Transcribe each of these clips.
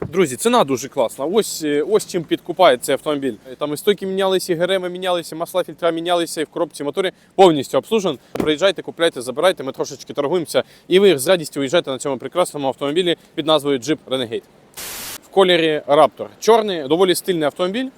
Друзі, ціна дуже класна. Ось е, ось чим підкупає цей автомобіль. Там і стойки мінялися, і ГРМ мінялися, масла фільтра мінялися, і в коробці моторі повністю обслужен. Приїжджайте, купляйте, забирайте. Ми трошечки торгуємося, і ви з радістю уїжджаєте на цьому прекрасному автомобілі під назвою Jeep Renegade. В кольорі Raptor. Чорний, доволі стильний автомобіль,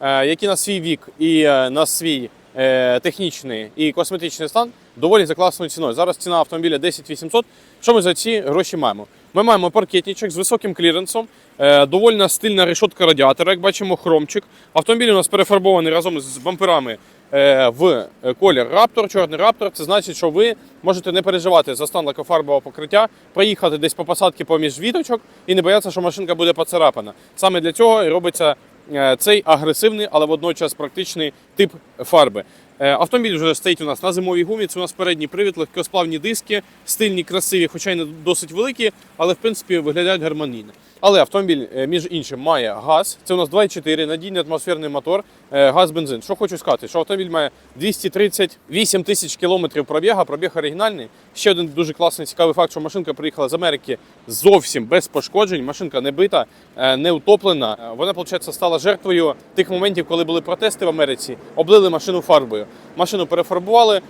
е, який на свій вік і е, на свій е, технічний і косметичний стан доволі за класною ціною. Зараз ціна автомобіля 10 800. Що ми за ці гроші маємо? Ми маємо паркетничок з високим кліренсом, е, довольно стильна решотка радіатора, як бачимо, хромчик. Автомобіль у нас перефарбований разом з бамперами е, в колір Raptor, чорний Raptor. Це значить, що ви можете не переживати за стан лакофарбового покриття, проїхати десь по посадці поміж віточок і не боятися, що машинка буде поцарапана. Саме для цього і робиться е, цей агресивний, але водночас практичний тип фарби. Е, Автомобіль вже стоїть у нас на зимовій гумі. Це у нас передній привід, легкосплавні диски, стильні, красиві, хоча й не досить великі, але в принципі виглядають гармонійно. Але автомобіль, е, між іншим, має газ. Це у нас 2,4, надійний атмосферний мотор, е, газ-бензин. Що хочу сказати, що автомобіль має 238 тисяч кілометрів пробіга, пробіг оригінальний. Ще один дуже класний цікавий факт, що машинка приїхала з Америки зовсім без пошкоджень. Машинка не бита, не утоплена. Вона, виходить, стала жертвою тих моментів, коли були протести в Америці, облили машину фарбою. Машину перефарбували.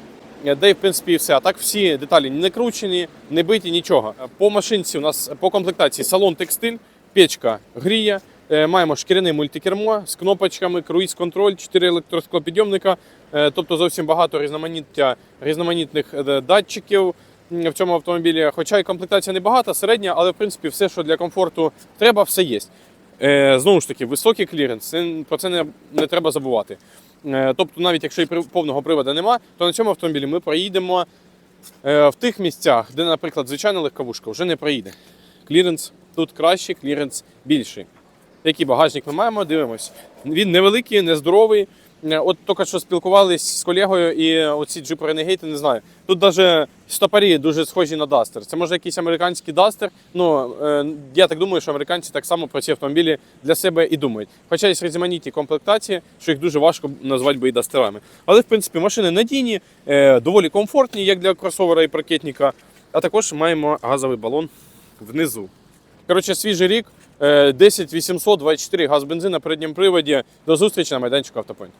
Е, Де, в принципі, все. А так всі деталі не кручені, не биті, нічого. Е, По машинці у нас по комплектації салон текстиль, печка гріє. Е, Маємо шкіряне мультикермо з кнопочками, круїз-контроль, 4 електросклопідйомника, е, тобто зовсім багато різноманіття різноманітних е, датчиків в цьому автомобілі. Хоча і комплектація не багата, середня, але в принципі все, що для комфорту треба, все є. Е, Знову ж таки, високий кліренс, про це не, не треба забувати. Е, Тобто, навіть якщо і повного приводу нема, то на цьому автомобілі ми проїдемо е, в тих місцях, де, наприклад, звичайна легковушка вже не проїде. Кліренс тут кращий, кліренс більший. Який багажник ми маємо, дивимось. Він невеликий, нездоровий. Е, От тільки що спілкувались з колегою, і оці Jeep Renegade, не знаю. Тут навіть стопорі дуже схожі на Duster. Це може якийсь американський Duster. Ну е, я так думаю, що американці так само про ці автомобілі для себе і думають. Хоча є різноманітні комплектації, що їх дуже важко назвати би і дастерами. Але в принципі машини надійні, е, доволі комфортні, як для кросовера і паркетника. А також маємо газовий балон внизу. Коротше, свіжий рік, е, 10 800 24 газ бензин на передньому приводі. До зустрічі на майданчику Автопойнт.